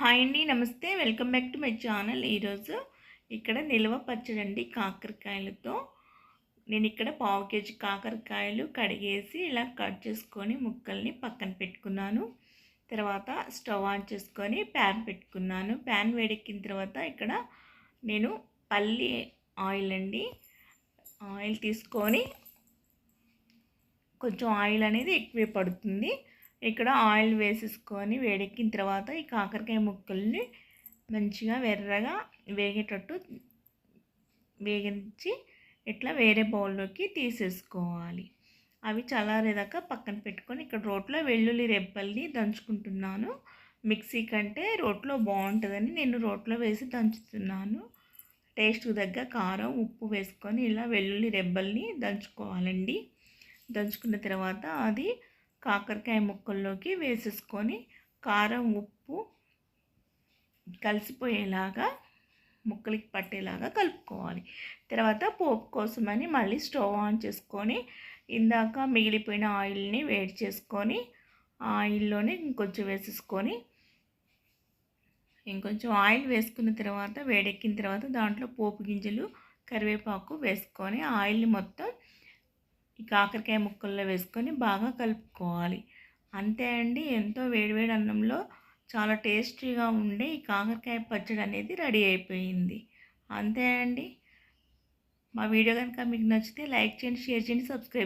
Hi అండి నమస్తే. Welcome back to my channel. ఈరోజు ఇక్కడ నిల్వ పచ్చడి అండి కాకరకాయలతో. నేను ఇక్కడ పావు కేజీ కాకరకాయలు కడిగేసి ఇలా కట్ చేసుకొని ముక్కల్ని పక్కన పెట్టుకున్నాను. తర్వాత స్టవ్ ఆన్ చేసుకొని ప్యాన్ పెట్టుకున్నాను. ప్యాన్ వేడెక్కిన తర్వాత ఇక్కడ నేను పల్లి ఆయిల్ అండి ఆయిల్ తీసుకొని కొంచెం ఆయిల్ అనేది ఎక్కువే పడుతుంది. ఇక్కడ ఆయిల్ వేసేసుకొని వేడెక్కిన తర్వాత ఈ కాకరకాయ ముక్కల్ని మంచిగా వెర్రగా వేగేటట్టు వేగించి ఇట్లా వేరే బౌల్లోకి తీసేసుకోవాలి. అవి చల్లారేదాకా పక్కన పెట్టుకొని ఇక్కడ రోట్లో వెల్లుల్లి రెబ్బల్ని దంచుకుంటున్నాను. మిక్సీ కంటే రోట్లో బాగుంటుందని నేను రోట్లో వేసి దంచుతున్నాను. టేస్ట్ తగ్గ కారం ఉప్పు వేసుకొని ఇలా వెల్లుల్లి రెబ్బల్ని దంచుకోవాలండి. దంచుకున్న తర్వాత అది కాకరకాయ ముక్కల్లోకి వేసేసుకొని కారం ఉప్పు కలిసిపోయేలాగా ముక్కలకి పట్టేలాగా కలుపుకోవాలి. తర్వాత పోపు కోసమని మళ్ళీ స్టవ్ ఆన్ చేసుకొని ఇందాక మిగిలిపోయిన ఆయిల్ని వేడి చేసుకొని ఆయిల్లోనే ఇంకొంచెం వేసేసుకొని ఇంకొంచెం ఆయిల్ వేసుకున్న తర్వాత వేడెక్కిన తర్వాత దాంట్లో పోపు గింజలు కరివేపాకు వేసుకొని ఆయిల్ని మొత్తం ఈ కాకరకాయ ముక్కల్లో వేసుకొని బాగా కలుపుకోవాలి. అంతే అండి. ఎంతో వేడివేడి అన్నంలో చాలా టేస్టీగా ఉండే ఈ కాకరకాయ పచ్చడి అనేది రెడీ అయిపోయింది. అంతే అండి. మా వీడియో కనుక మీకు నచ్చితే లైక్ చేయండి షేర్ చేయండి సబ్స్క్రైబ్